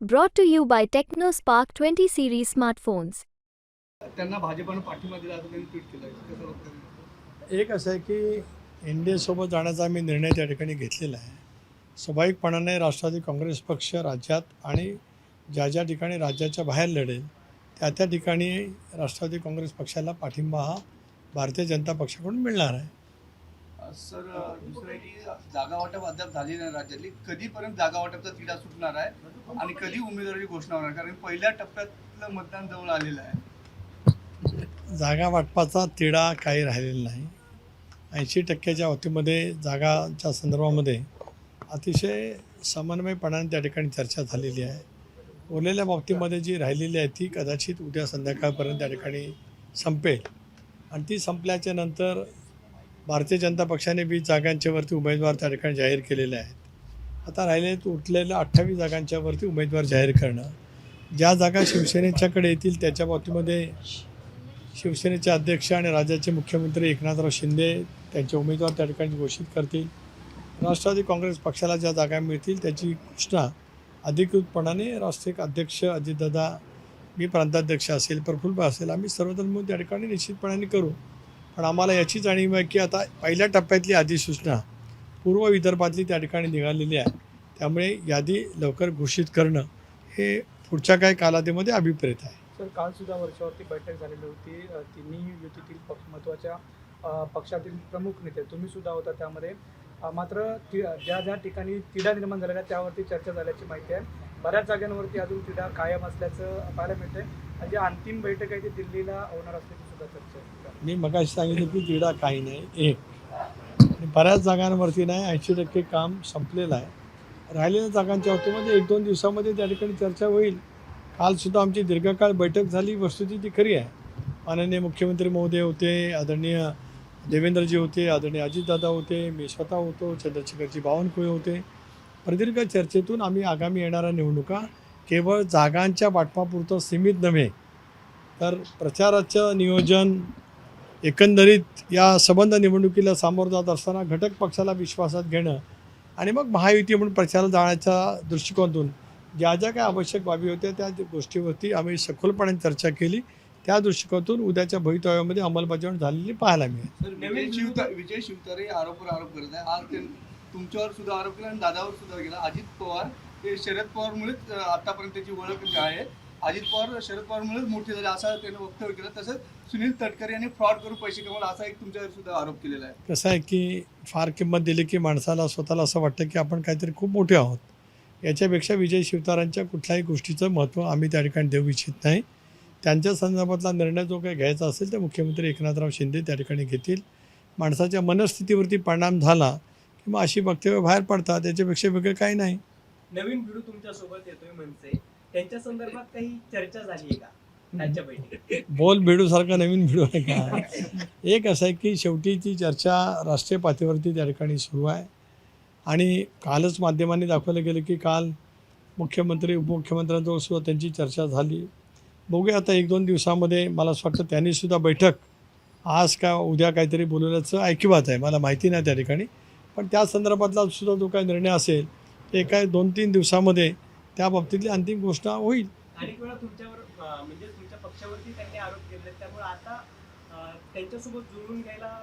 Brought to you by TechnoSpark 20 series smartphones. त्यांना भाजपनं पाठिंबा दिला असं त्यांनी ट्विट केलं कसं एक असं आहे की एन डी एसोबत जाण्याचा आम्ही निर्णय त्या ठिकाणी घेतलेला आहे. स्वाभाविकपणाने राष्ट्रवादी काँग्रेस पक्ष राज्यात आणि ज्या ज्या ठिकाणी राज्याच्या बाहेर लढेल त्या त्या ठिकाणी राष्ट्रवादी काँग्रेस पक्षाला पाठिंबा हा भारतीय जनता पक्षाकडून मिळणार आहे. सर दुसरं आहे की जागा वाटप अद्याप झाली नाही राज्यातली. कधीपर्यंत जागा वाटपचा तिढा सुटणार आहे आणि कधी उमेदवारी घोषणा होणार कारण पहिल्या टप्प्यातलं मतदान जवळ आलेलं आहे. जागा वाटपाचा तिढा काही राहिलेला नाही. ऐंशी टक्क्याच्या बाबतीमध्ये जागाच्या संदर्भामध्ये अतिशय समन्वयपणाने त्या ठिकाणी चर्चा झालेली आहे. उरलेल्या बाबतीमध्ये जी राहिलेली आहे ती कदाचित उद्या संध्याकाळपर्यंत त्या ठिकाणी संपेल. आणि ती संपल्याच्या नंतर भारतीय जनता पक्षाने वीस जागांच्यावरती उमेदवार त्या ठिकाणी जाहीर केलेले आहेत. आता राहिलेले उठलेल्या अठ्ठावीस जागांच्यावरती उमेदवार जाहीर करणं. ज्या जागा शिवसेनेच्याकडे येतील त्याच्या बाबतीमध्ये शिवसेनेचे अध्यक्ष आणि राज्याचे मुख्यमंत्री एकनाथराव शिंदे त्यांचे उमेदवार त्या ठिकाणी घोषित करतील. राष्ट्रवादी काँग्रेस पक्षाला ज्या जागा मिळतील त्याची घोषणा अधिकृतपणाने राष्ट्रीय अध्यक्ष अजितदादा मी प्रांताध्यक्ष असेल प्रफुल्ल असेल आम्ही सर्वजण त्या ठिकाणी निश्चितपणाने करू. पण आम्हाला याची जाणीव आहे की आता पहिल्या टप्प्यातली अधिसूचना पूर्व विदर्भातली त्या ठिकाणी निघालेली आहे. त्यामुळे यादी लवकर घोषित करणं हे पुढच्या काही कालावधीमध्ये अभिप्रेत आहे. सर काल सुद्धा वर्षावरती बैठक झालेली होती. तिन्ही युतीतील पक्ष महत्त्वाच्या पक्षातील प्रमुख नेते तुम्ही सुद्धा होता त्यामध्ये. मात्र ति ज्या ज्या ठिकाणी तिढा निर्माण झालेल्या त्यावरती चर्चा झाल्याची माहिती आहे. बऱ्याच जागांवरती अजून तिढा कायम असल्याचं पाहायला मिळतंय. आणि जी अंतिम बैठक आहे ती दिल्लीला होणार असल्याची सुद्धा चर्चा आहे. मी मगाशी सांगितलं की दीडा काही नाही एक. बऱ्याच जागांवरती नाही ऐंशी टक्के काम संपलेलं आहे. राहिलेल्या जागांच्या बाबतीमध्ये एक दोन दिवसामध्ये त्या ठिकाणी चर्चा होईल. कालसुद्धा आमची दीर्घकाळ बैठक झाली वस्तुस्थिती खरी आहे. माननीय मुख्यमंत्री महोदय होते आदरणीय देवेंद्रजी होते आदरणीय अजितदादा होते मी स्वतः होतो चंद्रशेखरजी बावनकुळे होते. प्रदीर्घ चर्चेतून आम्ही आगामी येणाऱ्या निवडणुका केवळ जागांच्या वाटपापुरतं सीमित नव्हे तर प्रचाराचं नियोजन एकंदरीत या संबंध निवडणुकीला सामोरं जात असताना घटक पक्षाला विश्वासात घेणं आणि मग महायुती म्हणून प्रचाराला जाण्याच्या दृष्टिकोनातून ज्या ज्या काही आवश्यक बाबी होत्या त्या गोष्टीवरती आम्ही सखोलपणे चर्चा केली. त्या दृष्टिकोनातून उद्याच्या भवितव्यामध्ये अंमलबजावणी झालेली पाहायला मिळेल. विजय शिवतारे विजय आरोप करत आहे आज तुमच्यावर सुद्धा आरोप केला आणि दादावर सुद्धा केला. अजित पवार हे शरद पवारमुळेच आतापर्यंतची ओळख जी आहे. अजित पवार शरद पवारमुळेच मोठे झाले असं त्याने वक्तव्य केलं. तसंच सुनील तटकरे यांनी फ्रॉड करून पैसे कमवला असा एक तुमच्यावर सुद्धा आरोप केलेला आहे. कसं आहे की फार किंमत दिली की माणसाला स्वतःला असं वाटतं की आपण काहीतरी खूप मोठे आहोत. याच्यापेक्षा विजय शिवतारांच्या कुठल्याही गोष्टीचं महत्त्व आम्ही त्या ठिकाणी देऊ इच्छित नाही. त्यांच्या संदर्भातला निर्णय जो काही घ्यायचा असेल ते मुख्यमंत्री एकनाथराव शिंदे त्या ठिकाणी घेतील. माणसाच्या मनस्थितीवरती परिणाम झाला की मग अशी वक्तव्य बाहेर पडतात त्याच्यापेक्षा वेगळं काही नाही. नवीन भिडू तुमच्यासोबत येतोय म्हणते. त्यांच्या संदर्भात काही चर्चा झाली आहे का? त्यांच्या बैठकीत. बोल भिडूसारखा नवीन भिडू आहे का? एक असं आहे की शेवटी ती चर्चा राष्ट्रीय पातळीवरती त्या ठिकाणी सुरू आहे. आणि कालच माध्यमांनी दाखवलं गेलं की काल मुख्यमंत्री उपमुख्यमंत्र्यांजवळ सुद्धा त्यांची चर्चा झाली. बघूया आता एक दोन दिवसामध्ये मला असं वाटतं त्यांनीसुद्धा बैठक आज का उद्या काहीतरी बोलवल्याचं ऐकिवात आहे. मला माहिती नाही त्या ठिकाणी. पण त्या संदर्भातला सुद्धा जो काही निर्णय असेल ते काय दोन तीन दिवसामध्ये त्या बाबतीतली अंतिम घोषणा होईल. अनेक वेळा तुमच्यावर अं, म्हणजे तुमच्या पक्षावरती त्यांनी आरोप केले त्यामुळे आता अं, त्यांच्यासोबत जुळवून घ्यायला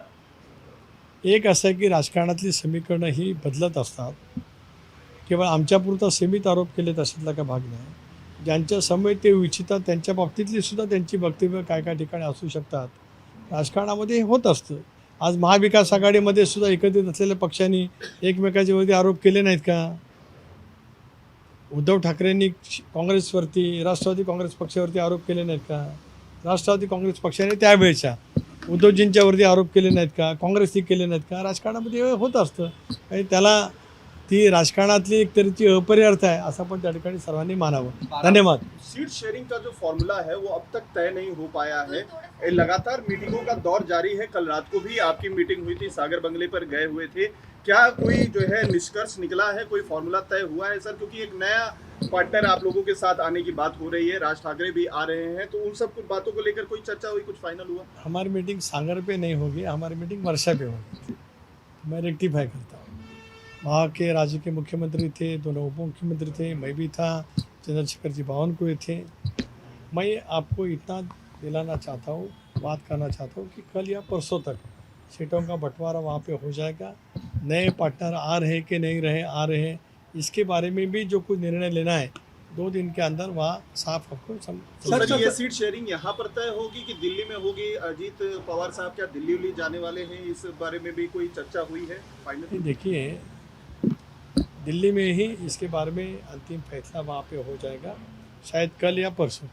एक असं आहे की राजकारणातली समीकरणं ही बदलत असतात. केवळ आमच्यापुरता सीमित आरोप केले तशातला का भाग नाही. ज्यांच्या समय ते इच्छितात त्यांच्या बाबतीतली सुद्धा त्यांची वक्तव्य काय काय ठिकाणी असू शकतात. राजकारणामध्ये होत असतं. आज महाविकास आघाडीमध्ये सुद्धा एकत्रित असलेल्या पक्षांनी एकमेकाच्या वरती आरोप केले नाहीत का? उद्धव ठाकरेंनी काँग्रेसवरती राष्ट्रवादी काँग्रेस पक्षावरती आरोप केले नाहीत का? राष्ट्रवादी काँग्रेस पक्षाने त्यावेळेच्या उद्धवजींच्यावरती आरोप केले नाहीत का? काँग्रेसनी केले नाहीत का? राजकारणामध्ये होत असतं. आणि त्याला ती राजकारणातली एक तऱ्हेची अपरिअर्थ आहे असं पण त्या ठिकाणी सर्वांनी मानावं. धन्यवाद. सीट शेयरिंग का जो फॉर्मूला है वो अब तक तय नहीं हो पाया है. लगातार मीटिंगों का दौर जारी है. कल रात को भी आपकी मीटिंग हुई थी सागर बंगले पर गए हुए थे. क्या कोई जो है निष्कर्ष निकला है? कोई फॉर्मूला तय हुआ है सर क्योंकि एक नया पार्टनर आप लोगों के साथ आने की बात हो रही है। राज ठाकरे भी आ रहे हैं तो उन सब कुछ बातों को लेकर कोई चर्चा हुई, कुछ फाइनल हुआ? हमारी मीटिंग सागर पे नहीं होगी, हमारी मीटिंग वर्षा पे होगी। मैं रेक्टिफाई करता हूँ। वहाँ के राज्य के मुख्यमंत्री थे, दोनों उप मुख्यमंत्री थे, मैं भी था, चंद्रशेखर जी बावनकुळे थे। मैं आपको इतना दिलाना चाहता हूँ, बात करना चाहता हूँ कि कल या परसों तक सीटों का बंटवारा वहाँ पे हो जाएगा। नए पार्टनर आ रहे कि नहीं रहे आ रहे हैं इसके बारे में भी जो कुछ निर्णय लेना है दो दिन के अंदर वहाँ साफ़ आपको सर ये सीट शेयरिंग यहाँ पर तय होगी कि दिल्ली में होगी? अजीत पवार साहब क्या दिल्ली उल्ली जाने वाले हैं? इस बारे में भी कोई चर्चा हुई है? फाइनल देखिए दिल्ली में ही इसके बारे में अंतिम फैसला वहाँ पे हो जाएगा शायद कल या परसों।